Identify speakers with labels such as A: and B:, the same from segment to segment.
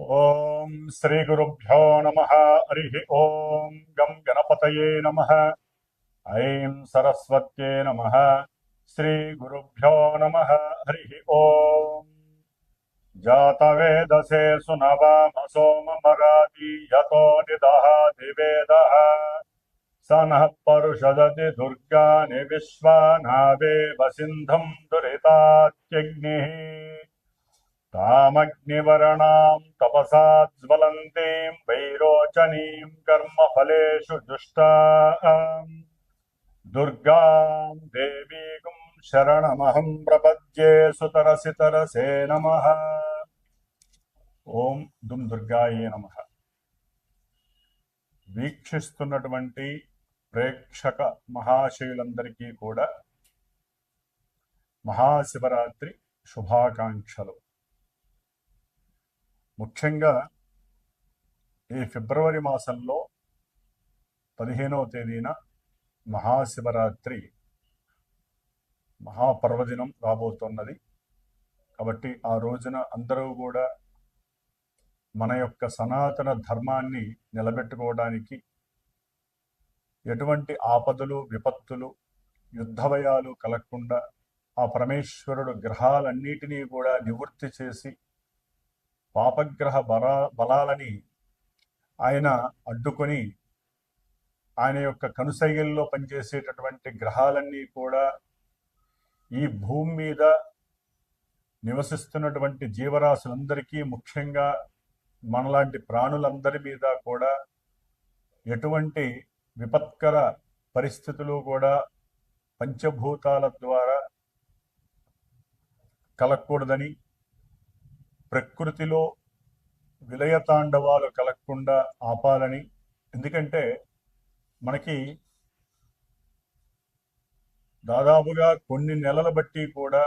A: ओम श्री गुरुभ्यो नमः, हरि ओम गम गणपतये नमः, ऐं सरस्वत्ये नमः, श्रीगुरुभ्यो नमः, हरिः सुनवाम जातवेदसे सुनवामसोममरादीयतो यतो वेदः स नः परुषदति दुर्गानि विश्वानावेव सिन्धुम् दुरितात्यग्निः। तामग्निवर्णां तपसा ज्वलन्तीं वैरोचनीं कर्मफलेषु जुष्टाम् दुर्गां देवीं शरणमहं प्रपद्ये सुतरसि तरसे नमः ఓం దుమ్ దుర్గాయే నమ వీక్షిస్తున్నటువంటి ప్రేక్షక మహాశయులందరికీ కూడా మహాశివరాత్రి శుభాకాంక్షలు ముఖ్యంగా ఈ ఫిబ్రవరి మాసంలో పదిహేనవ తేదీన మహాశివరాత్రి మహాపర్వదినం రాబోతున్నది. కాబట్టి ఆ రోజున అందరూ కూడా మన యొక్క సనాతన ధర్మాన్ని నిలబెట్టుకోవడానికి ఎటువంటి ఆపదలు విపత్తులు యుద్ధభయాలు కలగకుండా ఆ పరమేశ్వరుడు గ్రహాలన్నిటినీ కూడా నివృత్తి చేసి పాపగ్రహ బల బలాలని ఆయన అడ్డుకొని ఆయన యొక్క కనుసైగల్లో పనిచేసేటటువంటి గ్రహాలన్నీ కూడా ఈ భూమి మీద నివసిస్తున్నటువంటి జీవరాశులందరికీ ముఖ్యంగా మనలాంటి ప్రాణులందరి మీద కూడా ఎటువంటి విపత్కర పరిస్థితులు కూడా పంచభూతాల ద్వారా కలగకూడదని ప్రకృతిలో విలయతాండవాలు కలగకుండా ఆపాలని. ఎందుకంటే మనకి దాదాపుగా కొన్ని నెలల బట్టి కూడా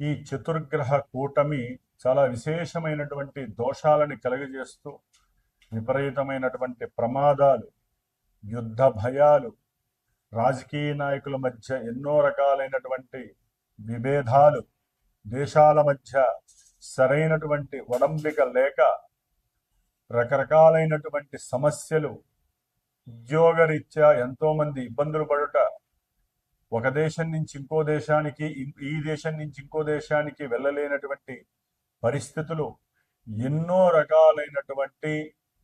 A: ఈ చతుర్గ్రహ కూటమి చాలా విశేషమైనటువంటి దోషాలని కలుగజేస్తూ విపరీతమైనటువంటి ప్రమాదాలు యుద్ధ భయాలు రాజకీయ నాయకుల మధ్య ఎన్నో రకాలైనటువంటి విభేదాలు దేశాల మధ్య సరైనటువంటి ఒడంబిక లేక రకరకాలైనటువంటి సమస్యలు ఉద్యోగరీత్యా ఎంతో మంది ఇబ్బందులు పడుట ఒక దేశం నుంచి ఇంకో దేశానికి ఈ దేశం నుంచి ఇంకో దేశానికి వెళ్ళలేనటువంటి పరిస్థితులు ఎన్నో రకాలైనటువంటి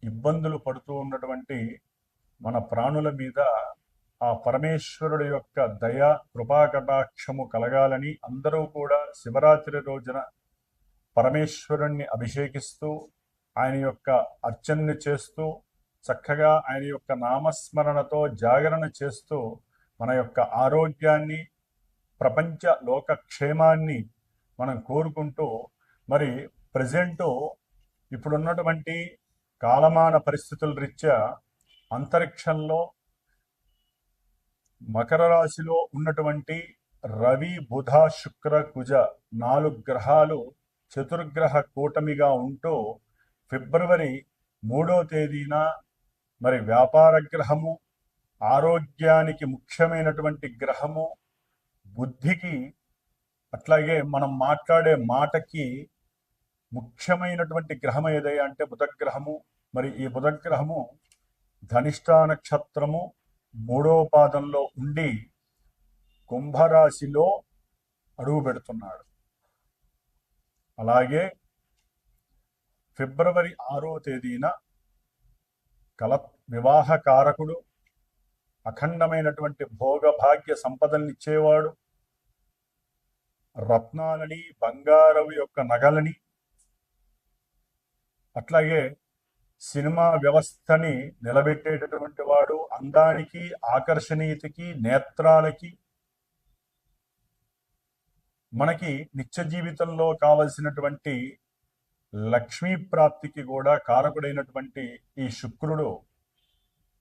A: ఇబ్బందులు పడుతూ ఉన్నటువంటి మన ప్రాణుల మీద ఆ పరమేశ్వరుడు యొక్క దయ కృపాకటాక్షము కలగాలని అందరూ కూడా శివరాత్రి రోజున పరమేశ్వరుణ్ణి అభిషేకిస్తూ ఆయన యొక్క అర్చనని చేస్తూ చక్కగా ఆయన యొక్క నామస్మరణతో జాగరణ చేస్తూ మన యొక్క ఆరోగ్యాన్ని ప్రపంచ లోకక్షేమాన్ని మనం కోరుకుంటూ మరి ప్రజెంటు ఇప్పుడున్నటువంటి కాలమాన పరిస్థితుల రీత్యా అంతరిక్షంలో మకర రాశిలో ఉన్నటువంటి రవి బుధ శుక్ర కుజ నాలుగు గ్రహాలు చతుర్గ్రహ కూటమిగా ఉంటూ ఫిబ్రవరి మూడో తేదీన మరి వ్యాపార గ్రహము ఆరోగ్యానికి ముఖ్యమైనటువంటి గ్రహము బుద్ధికి అట్లాగే మనం మాట్లాడే మాటకి ముఖ్యమైనటువంటి గ్రహం ఏదయ్యా అంటే బుధగ్రహము. మరి ఈ బుధగ్రహము ధనిష్టా నక్షత్రము మూడో పాదంలో ఉండి కుంభరాశిలో అడుగు పెడుతున్నాడు అలాగే ఫిబ్రవరి ఆరో తేదీన కల వివాహ కారకుడు అఖండమైనటువంటి భోగభాగ్య సంపదలనిచ్చేవాడు రత్నాలని బంగారం యొక్క నగలని అట్లాగే సినిమా వ్యవస్థని నిలబెట్టేటటువంటి వాడు అందానికి ఆకర్షణీయతకి నేత్రాలకి మనకి నిత్య జీవితంలో కావలసినటువంటి లక్ష్మీ ప్రాప్తికి కూడా కారకుడైనటువంటి ఈ శుక్రుడు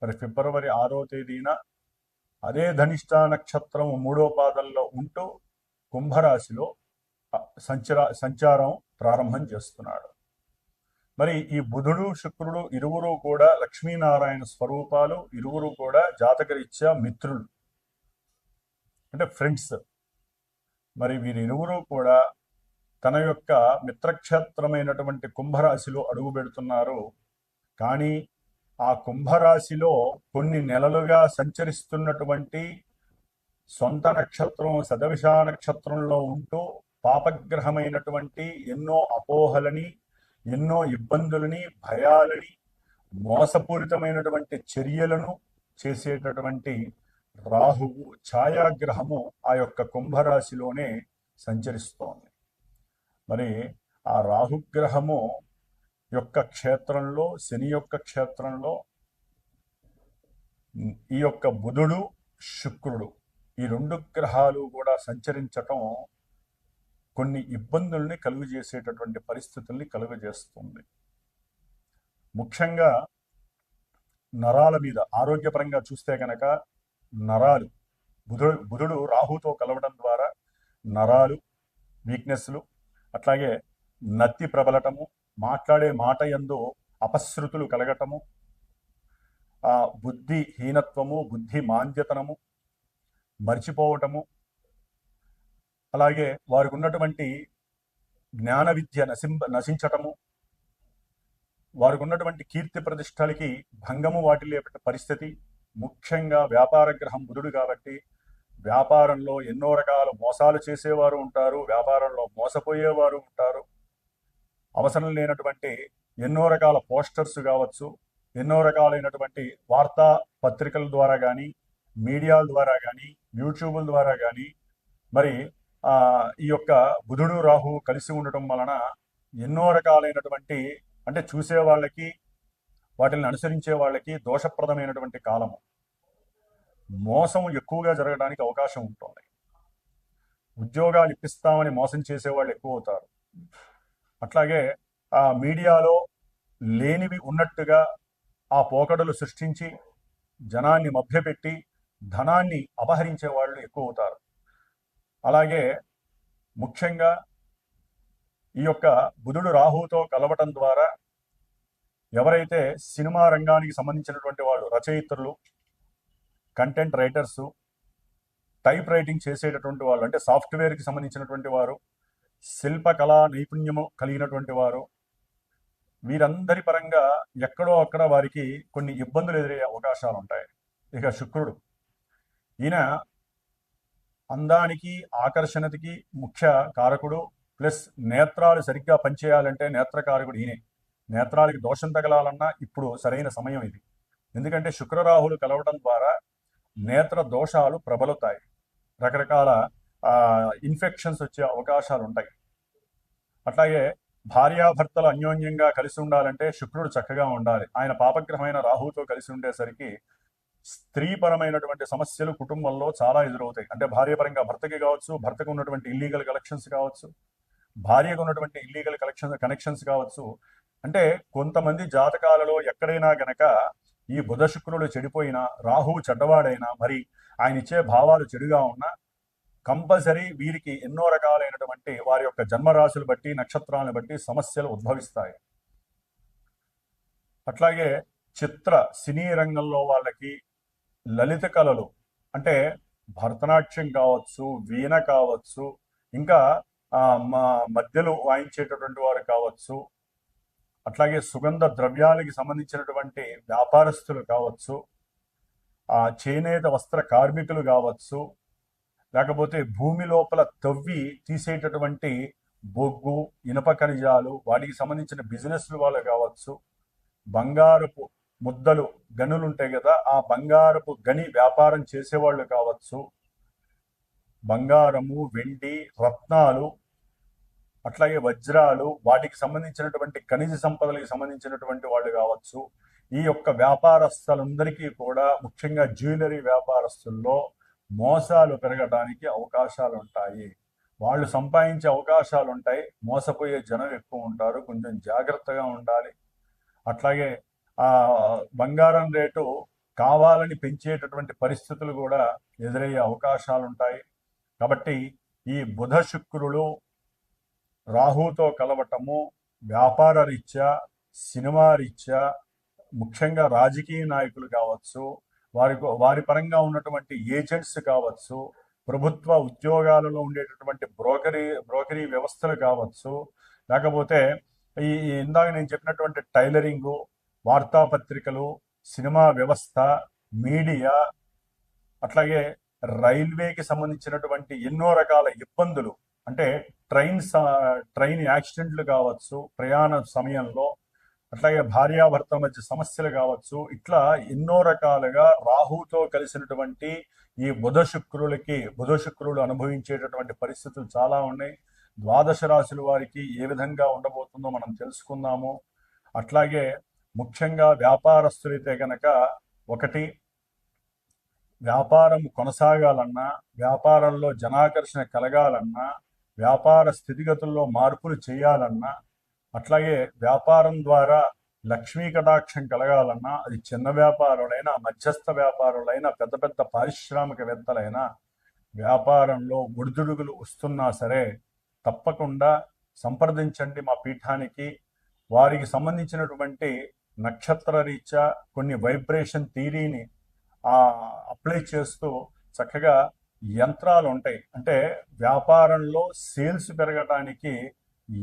A: మరి ఫిబ్రవరి ఆరో తేదీన అదే ధనిష్ట నక్షత్రం మూడో పాదంలో ఉంటూ కుంభరాశిలో సంచరా సంచారం ప్రారంభం చేస్తున్నాడు. మరి ఈ బుధుడు శుక్రుడు ఇరువురు కూడా లక్ష్మీనారాయణ స్వరూపాలు ఇరువురు కూడా జాతకరీత్యా మిత్రులు. అంటే ఫ్రెండ్స్. మరి వీరిరువురు కూడా తన యొక్క మిత్రక్షేత్రమైనటువంటి కుంభరాశిలో అడుగు పెడుతున్నారు. కానీ ఆ కుంభరాశిలో కొన్ని నెలలుగా సంచరిస్తున్నటువంటి సొంత నక్షత్రం సదవిష నక్షత్రంలో ఉంటూ పాపగ్రహమైనటువంటి ఎన్నో అపోహలని ఎన్నో ఇబ్బందులని భయాలని మోసపూరితమైనటువంటి చర్యలను చేసేటటువంటి రాహువు ఛాయాగ్రహము ఆ యొక్క కుంభరాశిలోనే సంచరిస్తోంది. మరి ఆ రాహుగ్రహము యొక్క క్షేత్రంలో శని యొక్క క్షేత్రంలో ఈ యొక్క బుధుడు శుక్రుడు ఈ రెండు గ్రహాలు కూడా సంచరించటం కొన్ని ఇబ్బందుల్ని కలుగజేసేటటువంటి పరిస్థితుల్ని కలుగజేస్తుంది ముఖ్యంగా నరాల మీద ఆరోగ్యపరంగా చూస్తే కనుక నరాలు. బుధుడు బుధుడు రాహుతో కలవడం ద్వారా నరాలు వీక్నెస్లు అట్లాగే నత్తి ప్రబలటము మాట్లాడే మాట ఎందు అపశృతులు కలగటము ఆ బుద్ధి హీనత్వము బుద్ధి మాంద్యతనము మర్చిపోవటము అలాగే వారికి ఉన్నటువంటి జ్ఞాన విద్య నశింప నశించటము వారికి ఉన్నటువంటి కీర్తి ప్రతిష్టలకి భంగము వాటిల్లే పరిస్థితి ముఖ్యంగా వ్యాపార గ్రహం బుధుడు కాబట్టి వ్యాపారంలో ఎన్నో రకాల మోసాలు చేసేవారు ఉంటారు వ్యాపారంలో మోసపోయేవారు ఉంటారు. అవసరం లేనటువంటి ఎన్నో రకాల పోస్టర్స్ కావచ్చు ఎన్నో రకాలైనటువంటి వార్తా పత్రికల ద్వారా కానీ మీడియాల ద్వారా కానీ యూట్యూబుల ద్వారా కానీ మరి ఈ యొక్క బుధుడు రాహు కలిసి ఉండటం వలన ఎన్నో రకాలైనటువంటి అంటే చూసే వాళ్ళకి వాటిని అనుసరించే వాళ్ళకి దోషప్రదమైనటువంటి కాలము. మోసం ఎక్కువగా జరగడానికి అవకాశం ఉంటుంది. ఉద్యోగాలు ఇప్పిస్తామని మోసం చేసేవాళ్ళు ఎక్కువ అవుతారు. అట్లాగే ఆ మీడియాలో లేనివి ఉన్నట్టుగా ఆ పోకడలు సృష్టించి జనాన్ని మభ్యపెట్టి ధనాన్ని అపహరించే వాళ్ళు ఎక్కువ అవుతారు. అలాగే ముఖ్యంగా ఈ యొక్క బుధుడు రాహుతో కలవటం ద్వారా ఎవరైతే సినిమా రంగానికి సంబంధించినటువంటి వాళ్ళు రచయిత్రులు కంటెంట్ రైటర్స్ టైప్ రైటింగ్ చేసేటటువంటి వాళ్ళు అంటే సాఫ్ట్వేర్కి సంబంధించినటువంటి వారు శిల్పకళా నైపుణ్యము కలిగినటువంటి వారు వీరందరి పరంగా ఎక్కడో అక్కడ వారికి కొన్ని ఇబ్బందులు ఎదురయ్యే అవకాశాలు ఉంటాయి. ఇక శుక్రుడు. ఈయన అందానికి ఆకర్షణకి ముఖ్య కారకుడు ప్లస్ నేత్రాలు సరిగ్గా పనిచేయాలంటే నేత్రకారకుడు ఈయనే. నేత్రాలకి దోషం తగలాలన్నా ఇప్పుడు సరైన సమయం ఇది. ఎందుకంటే శుక్రరాహులు కలవడం ద్వారా నేత్ర దోషాలు ప్రబలుతాయి. రకరకాల ఇన్ఫెక్షన్స్ వచ్చే అవకాశాలు ఉంటాయి. అట్లాగే భార్యాభర్తలు అన్యోన్యంగా కలిసి ఉండాలంటే శుక్రుడు చక్కగా ఉండాలి. ఆయన పాపగ్రహమైన రాహుతో కలిసి ఉండేసరికి స్త్రీపరమైనటువంటి సమస్యలు కుటుంబంలో చాలా ఎదురవుతాయి. అంటే భార్యపరంగా భర్తకి కావచ్చు భర్తకు ఉన్నటువంటి ఇల్లీగల్ కలెక్షన్స్ కావచ్చు భార్యకు ఉన్నటువంటి ఇల్లీగల్ కలెక్షన్ కనెక్షన్స్ కావచ్చు అంటే కొంతమంది జాతకాలలో ఎక్కడైనా గనక ఈ బుధ శుక్రుడు చెడిపోయినా రాహువు చెడ్డవాడైనా మరి ఆయన ఇచ్చే భావాలు చెడుగా ఉన్నా కంపల్సరీ వీరికి ఎన్నో రకాలైనటువంటి వారి యొక్క జన్మరాశులు బట్టి నక్షత్రాలను బట్టి సమస్యలు ఉద్భవిస్తాయి. అట్లాగే చిత్ర సినీ రంగంలో వాళ్ళకి లలిత కళలు అంటే భరతనాట్యం కావచ్చు వీణ కావచ్చు ఇంకా ఆ, మ- మధ్యలో వాయించేటటువంటి వారు కావచ్చు అట్లాగే సుగంధ ద్రవ్యాలకి సంబంధించినటువంటి వ్యాపారస్తులు కావచ్చు ఆ చేనేత వస్త్ర కార్మికులు కావచ్చు లేకపోతే భూమి లోపల తవ్వి తీసేటటువంటి బొగ్గు ఇనప ఖనిజాలు వాటికి సంబంధించిన బిజినెస్లు వాళ్ళు కావచ్చు బంగారపు ముద్దలు గనులు ఉంటాయి కదా ఆ బంగారపు గని వ్యాపారం చేసేవాళ్ళు కావచ్చు బంగారము వెండి రత్నాలు అట్లాగే వజ్రాలు వాటికి సంబంధించినటువంటి ఖనిజ సంపదలకు సంబంధించినటువంటి వాళ్ళు కావచ్చు. ఈ యొక్క వ్యాపారస్తులందరికీ కూడా ముఖ్యంగా జ్యువెలరీ వ్యాపారస్తుల్లో మోసాలు పెరగడానికి అవకాశాలు ఉంటాయి. వాళ్ళు సంపాదించే అవకాశాలు ఉంటాయి. మోసపోయే జనం ఎక్కువ ఉంటారు. కొంచెం జాగ్రత్తగా ఉండాలి. అట్లాగే ఆ బంగారం రేటు కావాలని పెంచేటటువంటి పరిస్థితులు కూడా ఎదురయ్యే అవకాశాలు ఉంటాయి. కాబట్టి ఈ బుధ శుక్రులు రాహుతో కలవటము వ్యాపార రీత్యా సినిమా రీత్యా ముఖ్యంగా రాజకీయ నాయకులు కావచ్చు వారి వారి పరంగా ఉన్నటువంటి ఏజెంట్స్ కావచ్చు ప్రభుత్వ ఉద్యోగాలలో ఉండేటటువంటి బ్రోకరీ బ్రోకరీ వ్యవస్థలు కావచ్చు లేకపోతే ఈ ఈ ఇందాక నేను చెప్పినటువంటి టైలరింగు వార్తాపత్రికలు సినిమా వ్యవస్థ మీడియా అట్లాగే రైల్వేకి సంబంధించినటువంటి ఎన్నో రకాల ఇబ్బందులు అంటే ట్రైన్ స- ట్రైన్ యాక్సిడెంట్లు కావచ్చు ప్రయాణ సమయంలో అట్లాగే భార్యాభర్త మధ్య సమస్యలు కావచ్చు ఇట్లా ఎన్నో రకాలుగా రాహుతో కలిసినటువంటి ఈ బుధ శుక్రులకి బుధ శుక్రులు అనుభవించేటటువంటి పరిస్థితులు చాలా ఉన్నాయి. ద్వాదశ రాశుల వారికి ఏ విధంగా ఉండబోతుందో మనం తెలుసుకుందాము. అట్లాగే ముఖ్యంగా వ్యాపారస్తులైతే గనక ఒకటి వ్యాపారం కొనసాగాలన్నా వ్యాపారంలో జనాకర్షణ కలగాలన్నా వ్యాపార స్థితిగతుల్లో మార్పులు చేయాలన్నా అట్లాగే వ్యాపారం ద్వారా లక్ష్మీ కటాక్షం కలగాలన్నా అది చిన్న వ్యాపారులైనా మధ్యస్థ వ్యాపారులైనా పెద్ద పెద్ద పారిశ్రామికవేత్తలైనా వ్యాపారంలో ఒడిదుడుగులు వస్తున్నా సరే తప్పకుండా సంప్రదించండి మా పీఠానికి. వారికి సంబంధించినటువంటి నక్షత్ర రీత్యా కొన్ని వైబ్రేషన్ థీరీని అప్లై చేస్తూ చక్కగా యంత్రాలు ఉంటాయి అంటే వ్యాపారంలో సేల్స్ పెరగటానికి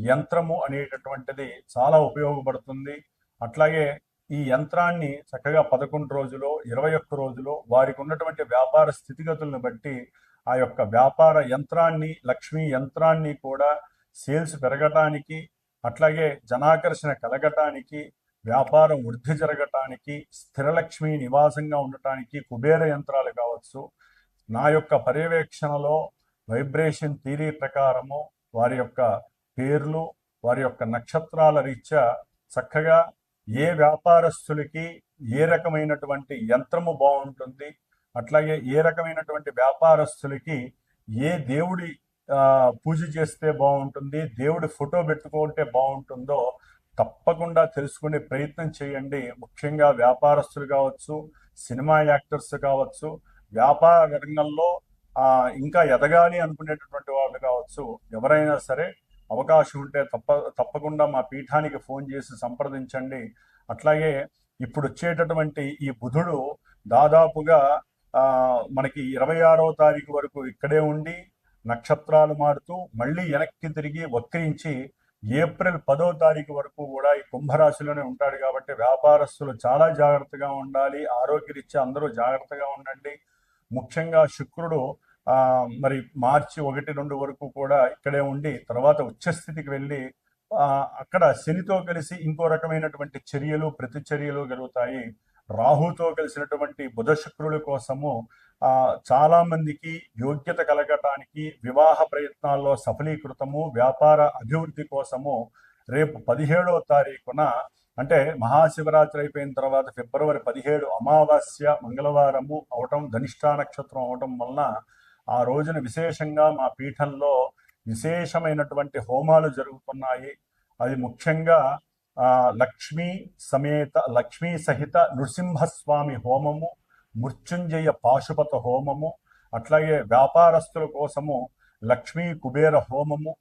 A: యంత్రము అనేటటువంటిది చాలా ఉపయోగపడుతుంది. అట్లాగే ఈ యంత్రాన్ని చక్కగా పదకొండు రోజులు ఇరవై ఒక్క రోజులు వారికి ఉన్నటువంటి వ్యాపార స్థితిగతులను బట్టి ఆ యొక్క వ్యాపార యంత్రాన్ని లక్ష్మీ యంత్రాన్ని కూడా సేల్స్ పెరగటానికి అట్లాగే జనాకర్షణ కలగటానికి వ్యాపారం వృద్ధి జరగటానికి స్థిరలక్ష్మి నివాసంగా ఉండటానికి కుబేర యంత్రాలు కావచ్చు నా యొక్క పర్యవేక్షణలో వైబ్రేషన్ థీరీ ప్రకారము వారి యొక్క పేర్లు వారి యొక్క నక్షత్రాల రీత్యా చక్కగా ఏ వ్యాపారస్తులకి ఏ రకమైనటువంటి యంత్రము బాగుంటుంది అట్లాగే ఏ రకమైనటువంటి వ్యాపారస్తులకి ఏ దేవుడి పూజ చేస్తే బాగుంటుంది దేవుడి ఫోటో పెట్టుకుంటే బాగుంటుందో తప్పకుండా తెలుసుకునే ప్రయత్నం చేయండి. ముఖ్యంగా వ్యాపారస్తులు కావచ్చు సినిమా యాక్టర్స్ కావచ్చు వ్యాపార రంగంలో ఆ, ఇంకా ఎదగాలి అనుకునేటటువంటి వాళ్ళు కావచ్చు ఎవరైనా సరే అవకాశం ఉంటే తప్ప తప్పకుండా మా పీఠానికి ఫోన్ చేసి సంప్రదించండి. అట్లాగే ఇప్పుడు వచ్చేటటువంటి ఈ బుధుడు దాదాపుగా ఆ, మనకి ఇరవై ఆరో తారీఖు వరకు ఇక్కడే ఉండి నక్షత్రాలు మారుతూ మళ్ళీ వెనక్కి తిరిగి వక్రించి ఏప్రిల్ పదో తారీఖు వరకు కూడా ఈ కుంభరాశిలోనే ఉంటాడు కాబట్టి వ్యాపారస్తులు చాలా జాగ్రత్తగా ఉండాలి. ఆరోగ్యరీత్యా అందరూ జాగ్రత్తగా ఉండండి. ముఖ్యంగా శుక్రుడు ఆ, మరి మార్చి ఒకటి రెండు వరకు కూడా ఇక్కడే ఉండి తర్వాత ఉచ్చస్థితికి వెళ్ళి అక్కడ శనితో కలిసి ఇంకో రకమైనటువంటి చర్యలు ప్రతిచర్యలు జరుగుతాయి. రాహుతో కలిసినటువంటి బుధ శుక్రుల కోసము ఆ చాలా మందికి యోగ్యత కలగటానికి వివాహ ప్రయత్నాల్లో సఫలీకృతము వ్యాపార అభివృద్ధి కోసము రేపు పదిహేడవ తారీఖున అంటే మహాశివరాత్రి అయిపోయిన తర్వాత ఫిబ్రవరి పదిహేడు అమావాస్య మంగళవారము అవటం ధనిష్టా నక్షత్రం అవటం వలన ఆ రోజున విశేషంగా మా పీఠంలో విశేషమైనటువంటి హోమాలు జరుగుతున్నాయి. అది ముఖ్యంగా లక్ష్మీ సమేత లక్ష్మీ సహిత నృసింహస్వామి హోమము మృత్యుంజయ పాశుపత హోమము అట్లాగే వ్యాపారస్తుల కోసము లక్ష్మీ కుబేర హోమము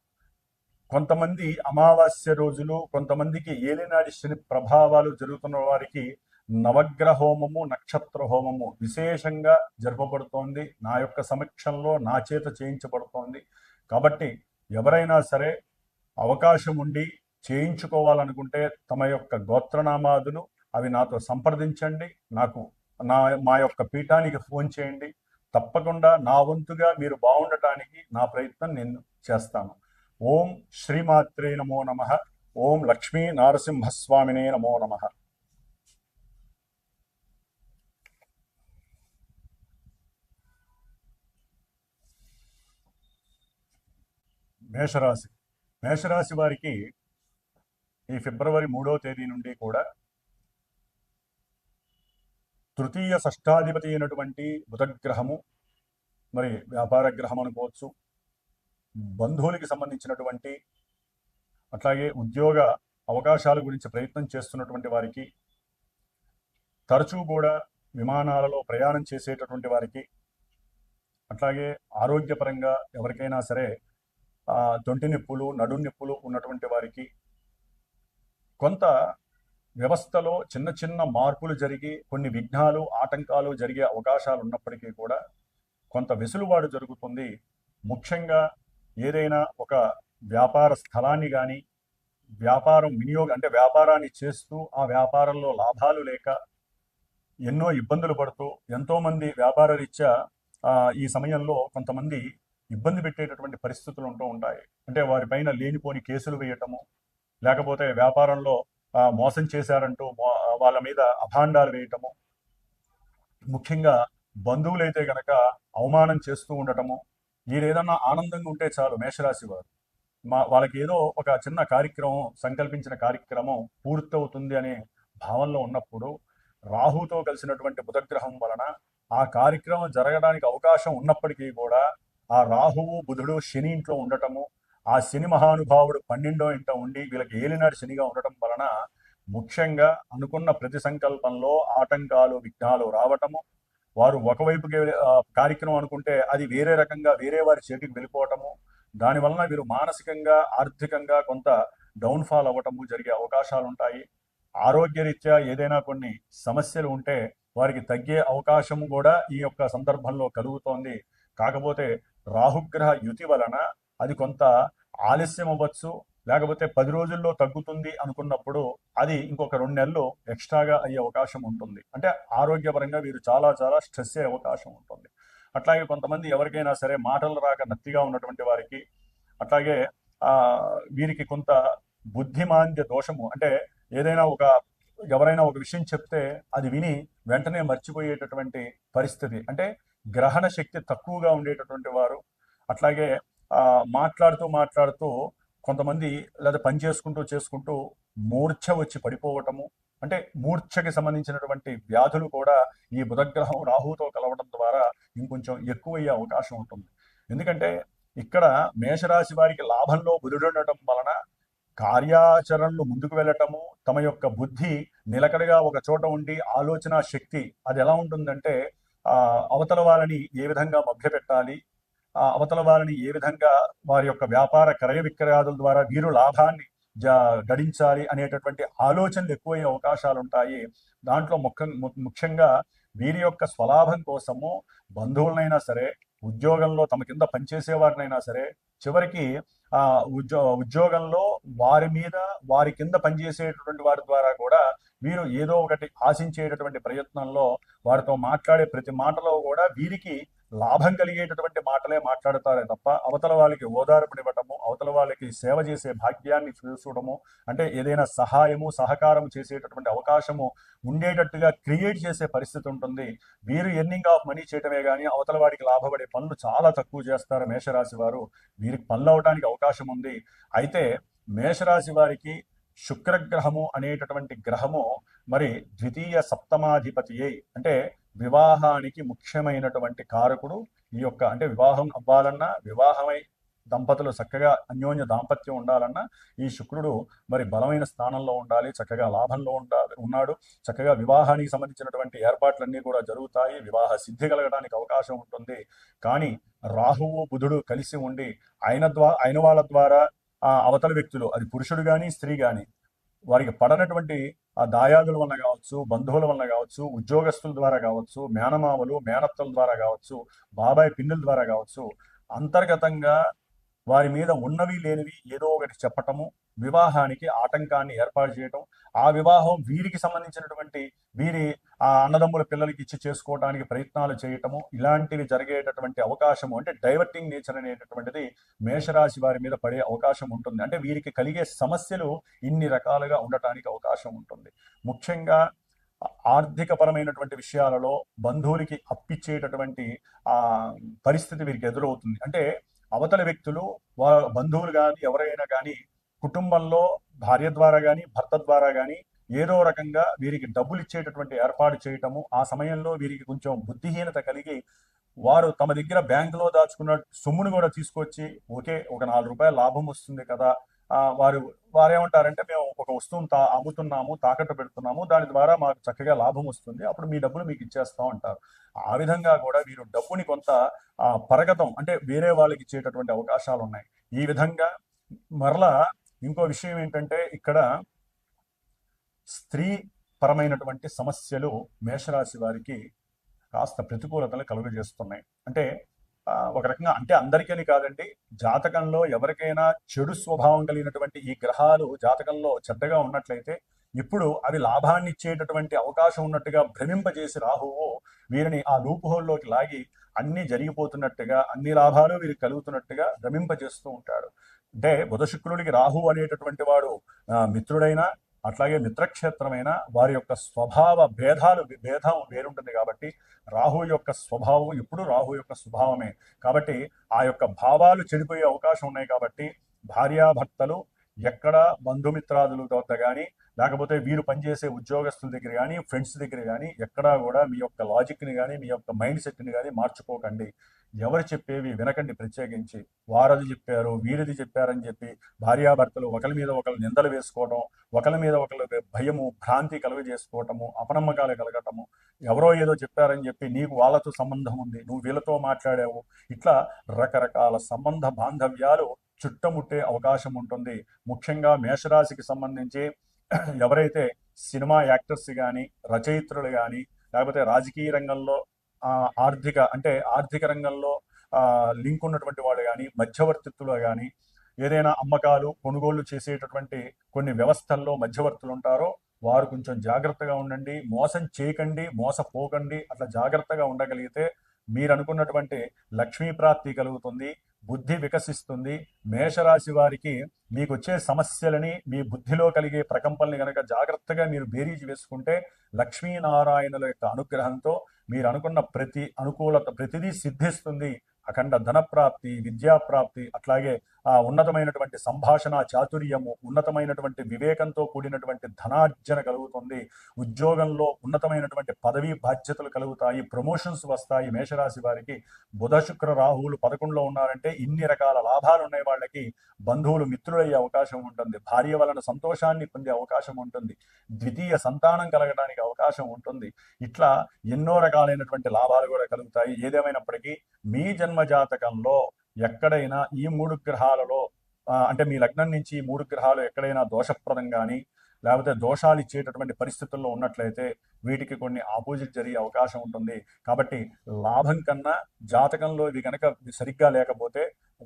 A: కొంతమంది అమావాస్య రోజులు కొంతమందికి ఏలినాడి శని ప్రభావాలు జరుగుతున్న వారికి నవగ్రహ హోమము నక్షత్ర హోమము విశేషంగా జరపబడుతోంది. నా యొక్క సమక్షంలో నా చేత చేయించబడుతోంది. కాబట్టి ఎవరైనా సరే అవకాశం ఉండి చేయించుకోవాలనుకుంటే తమ యొక్క గోత్రనామాదులు అవి నాతో సంప్రదించండి. నాకు నా మా యొక్క పీఠానికి ఫోన్ చేయండి. తప్పకుండా నా వంతుగా మీరు బాగుండటానికి నా ప్రయత్నం నేను చేస్తాను. ఓం శ్రీమాత్రే నమో నమ. ఓం లక్ష్మీ నారసింహస్వామినే నమో నమ. మేషరాశి. మేషరాశి వారికి ఈ ఫిబ్రవరి మూడో తేదీ నుండి కూడా తృతీయ షష్టాధిపతి అయినటువంటి బుధగ్రహము మరి వ్యాపార గ్రహం అనుకోవచ్చు బంధువులకి సంబంధించినటువంటి అట్లాగే ఉద్యోగ అవకాశాల గురించి ప్రయత్నం చేస్తున్నటువంటి వారికి తరచూ కూడా విమానాలలో ప్రయాణం చేసేటటువంటి వారికి అట్లాగే ఆరోగ్యపరంగా ఎవరికైనా సరే తొంటి నొప్పులు నడుం నొప్పులు ఉన్నటువంటి వారికి కొంత వ్యవస్థలో చిన్న చిన్న మార్పులు జరిగి కొన్ని విఘ్నాలు ఆటంకాలు జరిగే అవకాశాలు ఉన్నప్పటికీ కూడా కొంత వెసులుబాటు జరుగుతుంది. ముఖ్యంగా ఏదైనా ఒక వ్యాపార స్థలాన్ని కానీ వ్యాపారం వినియోగం అంటే వ్యాపారాన్ని చేస్తూ ఆ వ్యాపారంలో లాభాలు లేక ఎన్నో ఇబ్బందులు పడుతూ ఎంతోమంది వ్యాపార రీత్యా ఈ సమయంలో కొంతమంది ఇబ్బంది పెట్టేటటువంటి పరిస్థితులు ఉంటూ ఉంటాయి. అంటే వారిపైన లేనిపోని కేసులు వేయటము లేకపోతే వ్యాపారంలో మోసం చేశారంటూ వాళ్ళ మీద అభాండాలు వేయటము ముఖ్యంగా బంధువులైతే గనక అవమానం చేస్తూ ఉండటము మీరు ఏదన్నా ఆనందంగా ఉంటే చాలు మేషరాశి వారు. మా వాళ్ళకి ఏదో ఒక చిన్న కార్యక్రమం సంకల్పించిన కార్యక్రమం పూర్తవుతుంది అనే భావనలో ఉన్నప్పుడు రాహుతో కలిసినటువంటి బుధగ్రహం వలన ఆ కార్యక్రమం జరగడానికి అవకాశం ఉన్నప్పటికీ కూడా ఆ రాహువు బుధుడు శని ఇంట్లో ఉండటము ఆ శని మహానుభావుడు పన్నెండో ఇంట ఉండి వీళ్ళకి ఏలినాడు శనిగా ఉండటం వలన ముఖ్యంగా అనుకున్న ప్రతి సంకల్పంలో ఆటంకాలు విఘ్నాలు రావటము వారు ఒకవైపుకి కార్యక్రమం అనుకుంటే అది వేరే రకంగా వేరే వారి చేతికి వెళ్ళిపోవటము. దాని వలన వీరు మానసికంగా ఆర్థికంగా కొంత డౌన్ఫాల్ అవ్వటము జరిగే అవకాశాలు ఉంటాయి ఆరోగ్యరీత్యా ఏదైనా కొన్ని సమస్యలు ఉంటే వారికి తగ్గే అవకాశం కూడా ఈ యొక్క సందర్భంలో కలుగుతోంది. కాకపోతే రాహుగ్రహ యుతి వలన అది కొంత ఆలస్యం అవ్వచ్చు లేకపోతే పది రోజుల్లో తగ్గుతుంది అనుకున్నప్పుడు అది ఇంకొక రెండు నెలలు ఎక్స్ట్రాగా అయ్యే అవకాశం ఉంటుంది. అంటే ఆరోగ్యపరంగా వీరు చాలా చాలా స్ట్రెస్ అయ్యే అవకాశం ఉంటుంది. అట్లాగే కొంతమంది ఎవరికైనా సరే మాటలు రాక నత్తిగా ఉన్నటువంటి వారికి అట్లాగే వీరికి కొంత బుద్ధిమాంద్య దోషము అంటే ఏదైనా ఒక ఎవరైనా ఒక విషయం చెప్తే అది విని వెంటనే మర్చిపోయేటటువంటి పరిస్థితి. అంటే గ్రహణ శక్తి తక్కువగా ఉండేటటువంటి వారు అట్లాగే మాట్లాడుతూ మాట్లాడుతూ కొంతమంది లేదా పని చేసుకుంటూ చేసుకుంటూ మూర్ఛ వచ్చి పడిపోవటము అంటే మూర్ఛకి సంబంధించినటువంటి వ్యాధులు కూడా ఈ బుధగ్రహం రాహుతో కలవడం ద్వారా ఇంకొంచెం ఎక్కువయ్యే అవకాశం ఉంటుంది. ఎందుకంటే ఇక్కడ మేషరాశి వారికి లాభంలో బుధుడుండటం వలన కార్యాచరణలు ముందుకు వెళ్ళటము తమ యొక్క బుద్ధి నిలకడగా ఒక చోట ఉండి ఆలోచన శక్తి అది ఎలా ఉంటుందంటే అవతల వాళ్ళని ఏ విధంగా మభ్యపెట్టాలి అవతల వారిని ఏ విధంగా వారి యొక్క వ్యాపార క్రయ విక్రయాదుల ద్వారా వీరు లాభాన్ని జ- గడించాలి అనేటటువంటి ఆలోచనలు ఎక్కువయ్యే అవకాశాలు ఉంటాయి దాంట్లో ముఖ్య ముఖ్యంగా వీరి యొక్క స్వలాభం కోసము బంధువులనైనా సరే ఉద్యోగంలో తమ కింద పనిచేసే వారినైనా సరే చివరికి ఆ ఉద్యో ఉద్యోగంలో వారి మీద వారి కింద పనిచేసేటటువంటి వారి ద్వారా కూడా వీరు ఏదో ఒకటి ఆశించేటటువంటి ప్రయత్నంలో వారితో మాట్లాడే ప్రతి మాటలో కూడా వీరికి లాభం కలిగేటటువంటి మాటలే మాట్లాడతారే తప్ప అవతల వాళ్ళకి ఓదార్పునివ్వటము అవతల వాళ్ళకి సేవ చేసే భాగ్యాన్ని చూసడము అంటే ఏదైనా సహాయము సహకారం చేసేటటువంటి అవకాశము ఉండేటట్టుగా క్రియేట్ చేసే పరిస్థితి ఉంటుంది. వీరు ఎర్నింగ్ ఆఫ్ మనీ చేయటమే కానీ అవతల వాడికి లాభపడే పనులు చాలా తక్కువ చేస్తారు మేషరాశి వారు. వీరికి పనులు అవడానికి అవకాశం ఉంది. అయితే మేషరాశి వారికి శుక్రగ్రహము అనేటటువంటి గ్రహము మరి ద్వితీయ సప్తమాధిపతి అంటే వివాహానికి ముఖ్యమైనటువంటి కారకుడు ఈ యొక్క అంటే వివాహం అవ్వాలన్నా వివాహమై దంపతులు చక్కగా అన్యోన్య దాంపత్యం ఉండాలన్నా ఈ శుక్రుడు మరి బలమైన స్థానంలో ఉండాలి చక్కగా లాభంలో ఉండాలి ఉన్నాడు. చక్కగా వివాహానికి సంబంధించినటువంటి ఏర్పాట్లన్నీ కూడా జరుగుతాయి. వివాహ సిద్ధి కలగడానికి అవకాశం ఉంటుంది. కానీ రాహువు బుధుడు కలిసి ఉండి ఆయన ద్వారా ఆయన వాళ్ళ ద్వారా ఆ అవతల వ్యక్తులు అది పురుషుడు కానీ స్త్రీ కానీ వారికి పడనటువంటి ఆ దాయాదుల వల్ల కావచ్చు బంధువుల వల్ల కావచ్చు ఉద్యోగస్తుల ద్వారా కావచ్చు మేనమామలు మేనత్తల ద్వారా కావచ్చు బాబాయ్ పిన్నుల ద్వారా కావచ్చు అంతర్గతంగా వారి మీద ఉన్నవి లేనివి ఏదో ఒకటి చెప్పటము వివాహానికి ఆటంకాన్ని ఏర్పాటు చేయటం ఆ వివాహం వీరికి సంబంధించినటువంటి వీరి ఆ అన్నదమ్ముల పిల్లలకి ఇచ్చి చేసుకోవడానికి ప్రయత్నాలు చేయటము ఇలాంటివి జరిగేటటువంటి అవకాశము అంటే డైవర్టింగ్ నేచర్ అనేటటువంటిది మేషరాశి వారి మీద పడే అవకాశం ఉంటుంది. అంటే వీరికి కలిగే సమస్యలు ఇన్ని రకాలుగా ఉండటానికి అవకాశం ఉంటుంది. ముఖ్యంగా ఆర్థిక పరమైనటువంటి విషయాలలో బంధువులకి అప్పిచ్చేటటువంటి ఆ పరిస్థితి వీరికి ఎదురవుతుంది. అంటే అవతల వ్యక్తులు వాళ్ళ బంధువులు కానీ ఎవరైనా కానీ కుటుంబంలో భార్య ద్వారా కానీ భర్త ద్వారా కానీ ఏదో రకంగా వీరికి డబ్బులు ఇచ్చేటటువంటి ఏర్పాటు చేయటము ఆ సమయంలో వీరికి కొంచెం బుద్ధిహీనత కలిగి వారు తమ దగ్గర బ్యాంకులో దాచుకున్న సొమ్మును కూడా తీసుకొచ్చి ఓకే ఒక నాలుగు రూపాయల లాభం వస్తుంది కదా వారు వారేమంటారంటే మేము ఒక వస్తువును తా అమ్ముతున్నాము తాకట్టు పెడుతున్నాము దాని ద్వారా మాకు చక్కగా లాభం వస్తుంది అప్పుడు మీ డబ్బులు మీకు ఇచ్చేస్తాం అంటారు. ఆ విధంగా కూడా వీరు డబ్బుని కొంత పరగతం అంటే వేరే వాళ్ళకి ఇచ్చేటటువంటి అవకాశాలు ఉన్నాయి ఈ విధంగా మరలా ఇంకో విషయం ఏంటంటే ఇక్కడ స్త్రీ పరమైనటువంటి సమస్యలు మేషరాశి వారికి కాస్త ప్రతికూలతలు కలుగజేస్తున్నాయి. అంటే ఒక రకంగా అంటే అందరికీ కాదండి జాతకంలో ఎవరికైనా చెడు స్వభావం కలిగినటువంటి ఈ గ్రహాలు జాతకంలో చెడ్డగా ఉన్నట్లయితే ఇప్పుడు అవి లాభాన్ని ఇచ్చేటటువంటి అవకాశం ఉన్నట్టుగా భ్రమింపజేసి రాహువు వీరిని ఆ లూప్ హోల్లోకి లాగి అన్ని జరిగిపోతున్నట్టుగా అన్ని లాభాలు వీరికి కలుగుతున్నట్టుగా భ్రమింపజేస్తూ ఉంటాడు. అంటే బుధ శుక్రుడికి రాహు అనేటటువంటి వాడు మిత్రుడైనా అట్లాగే మిత్రక్షేత్రమైన వారి యొక్క స్వభావ భేదాలు భేదం వేరుంటుంది కాబట్టి రాహు యొక్క స్వభావం ఎప్పుడు రాహు యొక్క స్వభావమే. కాబట్టి ఆ యొక్క భావాలు చెడిపోయే అవకాశం ఉన్నాయి కాబట్టి భార్యాభర్తలు ఎక్కడ బంధుమిత్రాదుల వద్ద కానీ లేకపోతే వీరు పనిచేసే ఉద్యోగస్తుల దగ్గర కానీ ఫ్రెండ్స్ దగ్గర కానీ ఎక్కడా కూడా మీ యొక్క లాజిక్ని కానీ మీ యొక్క మైండ్ సెట్ని కానీ మార్చుకోకండి. ఎవరు చెప్పేవి వినకండి ప్రత్యేకించి. వారది చెప్పారు వీరిది చెప్పారని చెప్పి భార్యాభర్తలు ఒకరి మీద ఒకరు నిందలు వేసుకోవడం ఒకరి మీద ఒకరి భయము భ్రాంతి కలుగజేసుకోవటము అపనమ్మకాలు కలగటము ఎవరో ఏదో చెప్పారని చెప్పి నీకు వాళ్ళతో సంబంధం ఉంది నువ్వు వీళ్ళతో మాట్లాడావు. ఇట్లా రకరకాల సంబంధ బాంధవ్యాలు చుట్టముట్టే అవకాశం ఉంటుంది. ముఖ్యంగా మేషరాశికి సంబంధించి ఎవరైతే సినిమా యాక్టర్స్ కానీ రచయిత్రులు కానీ లేకపోతే రాజకీయ రంగంలో ఆర్థిక అంటే ఆర్థిక రంగంలో లింక్ ఉన్నటువంటి వాళ్ళు కానీ మధ్యవర్తిత్తులు కానీ ఏదైనా అమ్మకాలు కొనుగోళ్ళు చేసేటటువంటి కొన్ని వ్యవస్థల్లో మధ్యవర్తులు ఉంటారో వారు కొంచెం జాగ్రత్తగా ఉండండి మోసం చేయకండి మోసపోకండి అట్లా జాగ్రత్తగా ఉండగలిగితే మీరు అనుకున్నటువంటి లక్ష్మీ ప్రాప్తి కలుగుతుంది బుద్ధి వికసిస్తుంది మేషరాశి వారికి మీకు వచ్చే సమస్యలని మీ బుద్ధిలో కలిగే ప్రకంపనని కనుక జాగ్రత్తగా మీరు బేరీజు వేసుకుంటే లక్ష్మీనారాయణుల యొక్క అనుగ్రహంతో మీరు అనుకున్న ప్రతి అనుకూలత ప్రతిదీ సిద్ధిస్తుంది. అఖండ ధనప్రాప్తి విద్యాప్రాప్తి అట్లాగే ఆ ఉన్నతమైనటువంటి సంభాషణ చాతుర్యము ఉన్నతమైనటువంటి వివేకంతో కూడినటువంటి ధనార్జన కలుగుతుంది. ఉద్యోగంలో ఉన్నతమైనటువంటి పదవీ బాధ్యతలు కలుగుతాయి. ప్రమోషన్స్ వస్తాయి మేషరాశి వారికి. బుధ శుక్ర రాహువులు పదకొండులో ఉన్నారంటే ఇన్ని రకాల లాభాలు ఉన్నాయి వాళ్ళకి. బంధువులు మిత్రులయ్యే అవకాశం ఉంటుంది. భార్య వలన సంతోషాన్ని పొందే అవకాశం ఉంటుంది. ద్వితీయ సంతానం కలగడానికి అవకాశం ఉంటుంది. ఇట్లా ఎన్నో రకాలైనటువంటి లాభాలు కూడా కలుగుతాయి. ఏదేమైనప్పటికీ మీ జన్మ జాతకంలో ఎక్కడైనా ఈ మూడు గ్రహాలలో అంటే మీ లగ్నం నుంచి ఈ మూడు గ్రహాలు ఎక్కడైనా దోషప్రదం కానీ లేకపోతే దోషాలు ఇచ్చేటటువంటి పరిస్థితుల్లో ఉన్నట్లయితే వీటికి కొన్ని ఆపోజిట్ జరిగే అవకాశం ఉంటుంది. కాబట్టి లాభం కన్నా జాతకంలో ఇవి కనుక సరిగ్గా లేకపోతే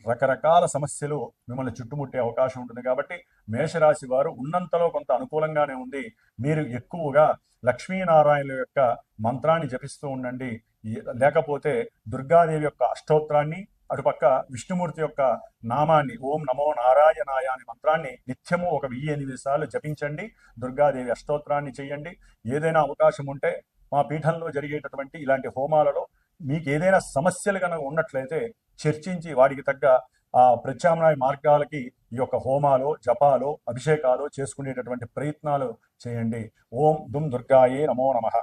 A: రకరకాల సమస్యలు మిమ్మల్ని చుట్టుముట్టే అవకాశం ఉంటుంది. కాబట్టి మేషరాశి వారు ఉన్నంతలో కొంత అనుకూలంగానే ఉంది. మీరు ఎక్కువగా లక్ష్మీనారాయణ యొక్క మంత్రాన్ని జపిస్తూ ఉండండి. లేకపోతే దుర్గాదేవి యొక్క అష్టోత్తరాన్ని అటుపక్క విష్ణుమూర్తి యొక్క నామాన్ని ఓం నమో నారాయణాయ అనే మంత్రాన్ని నిత్యము ఒక వెయ్యి ఎనిమిది సార్లు జపించండి. దుర్గాదేవి అష్టోత్తరాన్ని చేయండి. ఏదైనా అవకాశం ఉంటే మా పీఠంలో జరిగేటటువంటి ఇలాంటి హోమాలలో మీకు ఏదైనా సమస్యలు కనుక ఉన్నట్లయితే చర్చించి వాటికి తగ్గ ఆ ప్రత్యామ్నాయ మార్గాలకి ఈ యొక్క హోమాలు జపాలు అభిషేకాలు చేసుకునేటటువంటి ప్రయత్నాలు చేయండి. ఓం దుమ్ దుర్గాయే నమో నమః.